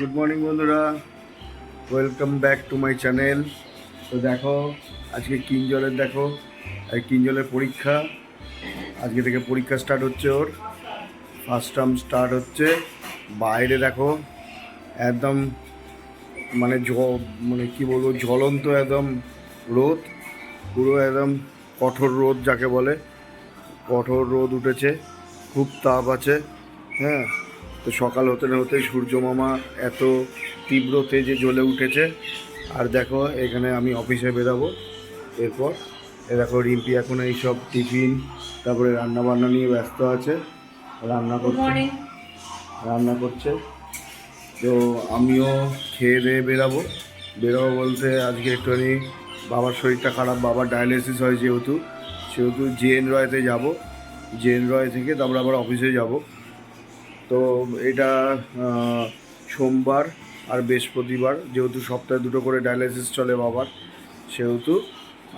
Good morning বন্ধুরা। Welcome back to my channel তো দেখো, আজকে কিঞ্জলের দেখো, এই কিঞ্জলের পরীক্ষা। আজকে থেকে পরীক্ষা স্টার্ট হচ্ছে ওর। ফার্স্ট টার্ম স্টার্ট হচ্ছে। বাইরে দেখো, একদম মানে জ মানে কি বলব জ্বলন্ত একদম রোদ। পুরো একদম কঠোর রোদ যাকে বলে। কঠোর রোদ উঠেছে। খুব তাপ আছে। হ্যাঁ? তো সকাল হতে না হতে সূর্য মামা এত তীব্র তেজে জ্বলে উঠেছে। আর দেখো এখানে আমি অফিসে বেরাবো। এরপর এ দেখো রিম্পি এখন এইসব টিফিন তারপরে রান্না বান্না নিয়ে ব্যস্ত আছে। রান্না করছে। রান্না করছে। তো আমিও খেয়ে দিয়ে বেরাবো। বেরোবো বলতে আজকে একটুখানি বাবার শরীরটা খারাপ বাবার ডায়ালিসিস হয় যেহেতু সেহেতু জেএন রয়তে যাব। জেএন রয় থেকে তারপরে আবার অফিসে যাব। তো এটা সোমবার আর বৃহস্পতিবার, যেহেতু সপ্তাহে দুটো করে ডায়ালিসিস চলে বাবার, সেহেতু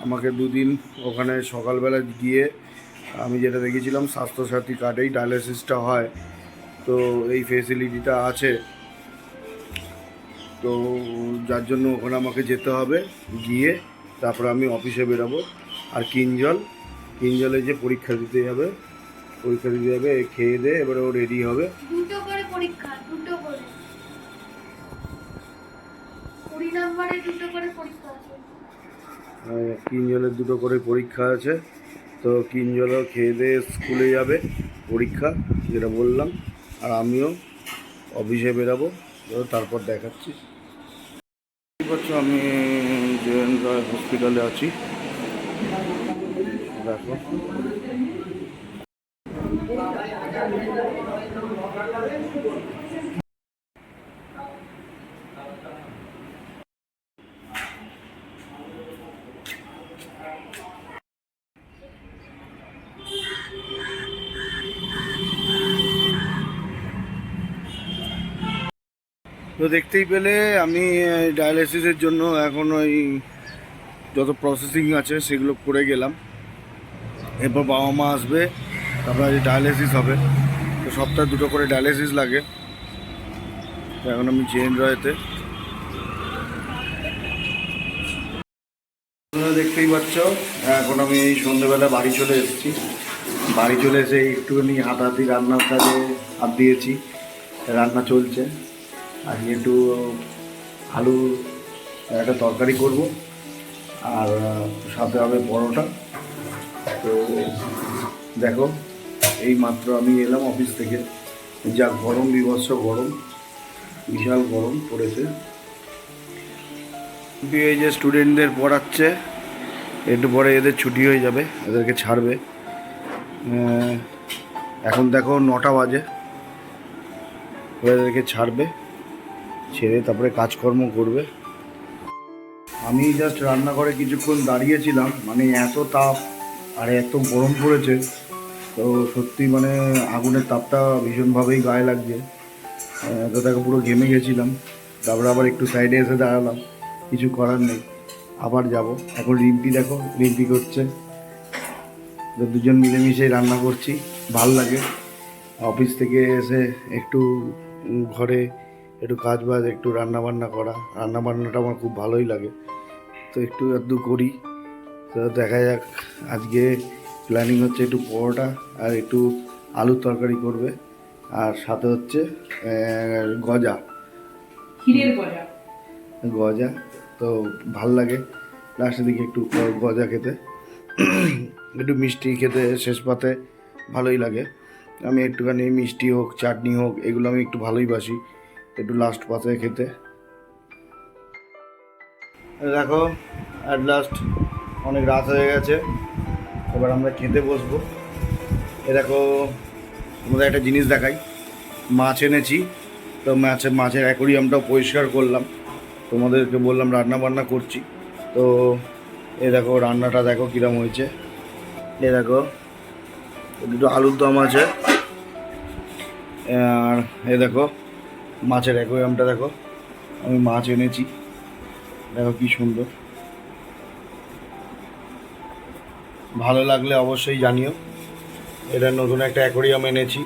আমাকে দুদিন ওখানে সকালবেলা গিয়ে আমি যেটা দেখেছিলাম স্বাস্থ্যসাথী কার্ডেই ডায়ালিসিসটা হয়। তো এই ফেসিলিটিটা আছে। তো যার জন্য ওখানে আমাকে যেতে হবে, গিয়ে তারপরে আমি অফিসে বেরোবো। আর কিঞ্জল, কিঞ্জলে যে পরীক্ষা দিতে যাবে পরীক্ষা দিতে যাবে খেয়ে দিয়ে এবারে ও রেডি হবে। দুটো করে পরীক্ষা দুটো করে। কুড়ি নম্বরে দুটো করে পরীক্ষা আছে। কিঞ্জলের দুটো করে পরীক্ষা আছে। তো কিঞ্জলও খেয়ে দিয়ে স্কুলে যাবে পরীক্ষা যেটা বললাম। আর আমিও অফিসে বেরাবো তারপর দেখাচ্ছি। আছে আমি রয় হসপিটালে আছি। দেখো। তো দেখতেই পেলে আমি ডায়ালিসিসের জন্য এখন ওই যত প্রসেসিং আছে সেগুলো করে গেলাম। এরপর বাবা মা আসবে। তারপর ডায়ালিসিস হবে। তো সপ্তাহে দুটো করে ডায়ালিসিস লাগে। এখন আমি জেন রয়েতে। দেখতেই পাচ্ছ, এখন আমি এই সন্ধ্যেবেলা বাড়ি চলে এসেছি। বাড়ি চলে এসে একটুখানি হাতাহাতি রান্নার কাজে হাত দিয়েছি। রান্না চলছে। আর একটু আলু, একটা তরকারি করব। আর সাথে হবে পরোটা। তো দেখো এই মাত্র আমি এলাম অফিস থেকে। যা গরম বিভৎস গরম, বিশাল গরম পড়েছে। এই যে স্টুডেন্টদের পড়াচ্ছে, একটু পরে এদের ছুটি হয়ে যাবে, এদেরকে ছাড়বে। এখন দেখো নটা বাজে। এদেরকে ছাড়বে, ছেড়ে তারপরে কাজকর্ম করবে। আমি জাস্ট রান্না করে কিছুক্ষণ দাঁড়িয়েছিলাম মানে এত তাপ আর এত গরম পড়েছে। তো সত্যি মানে আগুনের তাপটা ভীষণভাবেই গায়ে লাগছে। তো দেখো পুরো ঘেমে গেছিলাম। তারপরে আবার একটু সাইডে এসে দাঁড়ালাম। কিছু করার নেই। আবার যাব। এখন রিম্পি দেখো, রিম্পি করছে। তো দুজন মিলেমিশে রান্না করছি। ভালো লাগে। অফিস থেকে এসে একটু ঘরে একটু কাজ বাজ একটু রান্না বান্না করা। রান্না বান্নাটা আমার খুব ভালোই লাগে। তো একটু আধটু করি। তো দেখা যাক আজকে প্ল্যানিং হচ্ছে একটু পরোটা আর একটু আলুর তরকারি করবে। আর সাথে হচ্ছে গজা। ক্ষীরের গজা। গজা তো ভালো লাগে। লাস্টের দিকে একটু গজা খেতে। একটু মিষ্টি খেতে শেষ পাতে ভালোই লাগে। আমি একটুখানি মিষ্টি হোক চাটনি হোক এগুলো আমি একটু ভালোই বাসি। একটু লাস্ট পাতে খেতে। দেখো অ্যাট লাস্ট অনেক রাত হয়ে গেছে। এবার আমরা খেতে বসবো। এ দেখো, তোমাদের একটা জিনিস দেখাই। মাছ এনেছি, তো মাছের মাছের অ্যাকোরিয়ামটাও পরিষ্কার করলাম। তোমাদেরকে বললাম রান্না বান্না করছি। তো এ দেখো, রান্নাটা দেখো কীরকম হয়েছে। এ দেখো, দুটো আলুর দম আছে। আর এ দেখো, মাছের অ্যাকোরিয়ামটা দেখো। আমি মাছ এনেছি। দেখো কি সুন্দর। ভালো লাগলে অবশ্যই জানিও। এটা নতুন একটা অ্যাকোরিয়াম এনেছি।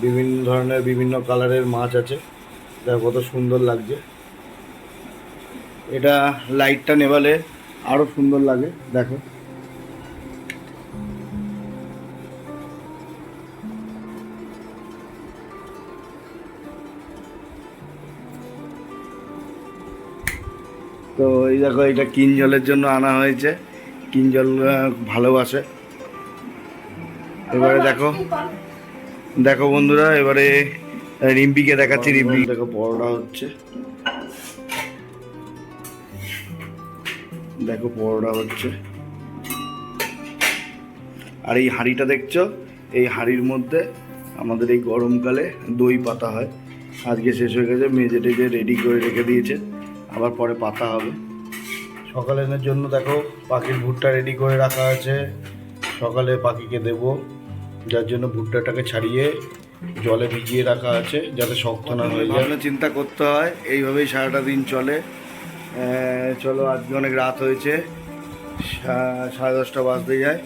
বিভিন্ন ধরনের বিভিন্ন কালারের মাছ আছে। দেখো কত সুন্দর লাগছে। এটা লাইটটা নেভালে আরও সুন্দর লাগে, দেখো। তো এই দেখো, এটা কিনজলের জন্য আনা হয়েছে। কিনজল আহ, ভালোবাসে। এবারে দেখো দেখো বন্ধুরা এবারে রিম্পিকে দেখাচ্ছি রিম্পি। দেখো পরোটা হচ্ছে। দেখো পরোটা হচ্ছে। আর এই হাঁড়িটা দেখছ? এই হাঁড়ির মধ্যে আমাদের এই গরমকালে দই পাতা হয়। আজকে শেষ হয়ে গেছে মেজে টেজে রেডি করে রেখে দিয়েছে। আবার পরে পাতা হবে। সকালের জন্য দেখো পাখির ভুট্টা রেডি করে রাখা আছে। সকালে পাখিকে দেবো, যার জন্য ভুট্টাটাকে ছাড়িয়ে জলে ভিজিয়ে রাখা আছে, যাতে শক্ত না হয়ে যায়। চিন্তা করতে হয়, এইভাবেই সারাটা দিন চলে। চলো, আজকে অনেক রাত হয়েছে সাড়ে দশটা বাজতে যায়।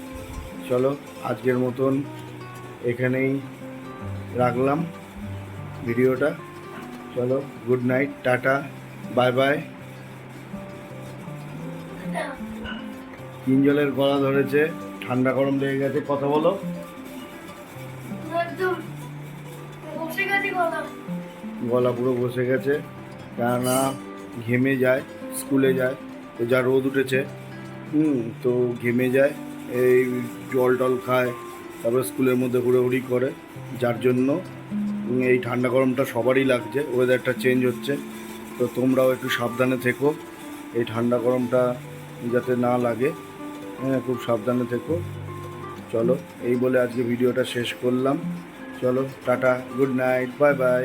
চলো, আজকের মতন এখানেই রাখলাম ভিডিওটা। চলো good night tata bye bye কিঞ্জলের গলা ধরেছে ঠান্ডা গরম লেগে গেছে কথা বলো। গলা। পুরো বসে গেছে কেননা ঘেমে যায় স্কুলে যায় তো যা রোদ উঠেছে হুম তো ঘেমে যায় এই জল টল খায় তারপরে স্কুলের মধ্যে ঘুরোঘুরি করে যার জন্য এই ঠান্ডা গরমটা সবারই লাগছে ওয়েদারটা চেঞ্জ হচ্ছে তো তোমরাও একটু সাবধানে থেকো এই ঠান্ডা গরমটা যাতে না লাগে। খুব সাবধানে থেকো। চলো, এই বলে আজকে ভিডিওটা শেষ করলাম। চলো, tata, good night, bye bye.